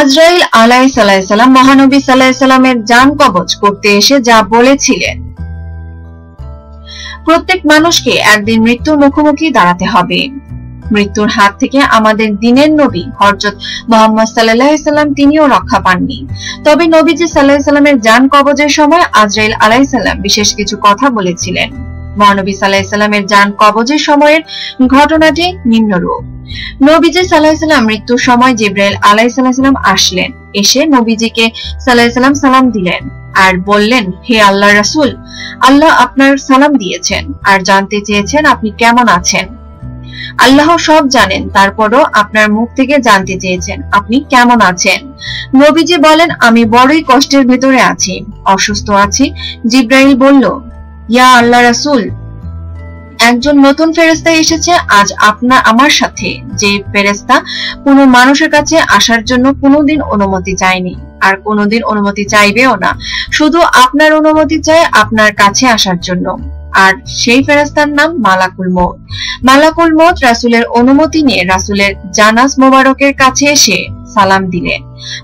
আজরাইল আলাই সাল্লাম মহানবী সাল্লামের যান কবচ করতে এসে যা বলেছিলেন। প্রত্যেক মানুষকে একদিন মৃত্যুর মুখোমুখি দাঁড়াতে হবে। মৃত্যুর হাত থেকে আমাদের দিনের নবী হরজত মোহাম্মদ সাল্লাম তিনিও রক্ষা পাননি। তবে নবীজি সাল্লাহ সাল্লামের যান কবজের সময় আজরাইল আলাইসাল্লাম বিশেষ কিছু কথা বলেছিলেন। মহানবী সাল্লাহ সাল্লামের যান কবজের সময়ের ঘটনাটি নিম্নরূপ। নবীজি সাল্লাহিসাল্লাম মৃত্যুর সময় জিব্রাইল আলাইসাল্লাম আসলেন। এসে নবীজিকে সাল্লাহিসাল্লাম সালাম দিলেন আর বললেন, হে আল্লাহ রাসুল, আল্লাহ আপনার সালাম দিয়েছেন আর জানতে চেয়েছেন আপনি কেমন আছেন। আল্লাহ সব জানেন, তারপরও আপনার মুখ থেকে জানতে চেয়েছেন আপনি কেমন আছেন। নবীজি বলেন, আমি বড়ই কষ্টের ভেতরে আছি, অসুস্থ আছি। জিব্রাইল বলল ইয়া আল্লাহ রাসুল। একজন নতুন ফেরেস্তা এসেছে, আজ আপনার আমার সাথে। যে ফেরেস্তা কোনো মানুষের কাছে আসার জন্য কোনোদিন অনুমতি চায়নি, আর কোনোদিন অনুমতি চাইবেও না। শুধু আপনার অনুমতি চায় আপনার কাছে আসার জন্য। আর সেই ফেরাস্তার নাম মালাকুল মত মালাকুল মত রাসুলের অনুমতি নিয়ে রাসুলের জানাস মোবারকের কাছে এসে সালাম দিলেন।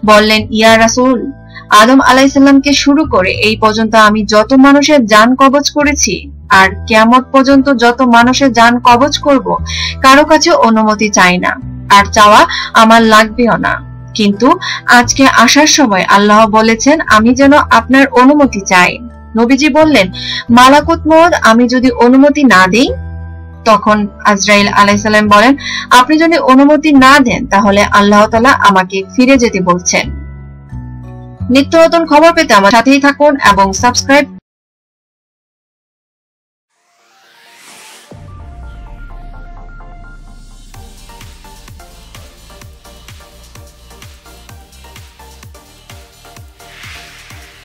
বললেন, ইয়া রাসুল আদম আলাইসাল্লামকে শুরু করে এই পর্যন্ত আমি যত মানুষের যান কবচ করেছি, আর কেমত পর্যন্ত যত মানুষের যান কবচ করব, কারও কাছে অনুমতি চাই না। আর চাওয়া আমার লাগবেও না। কিন্তু আজকে আসার সময় আল্লাহ বলেছেন, আমি যেন আপনার অনুমতি চাই। নবীজি বললেন, মালাকুত মদ আমি যদি অনুমতি না দিই, তখন আজরাইল আলাইসাল্লাম বলেন, আপনি যদি অনুমতি না দেন, তাহলে আল্লাহ তালা আমাকে ফিরে যেতে বলছেন। নিত্য নতুন খবর পেতে আমার সাথেই থাকুন এবং সাবস্ক্রাইব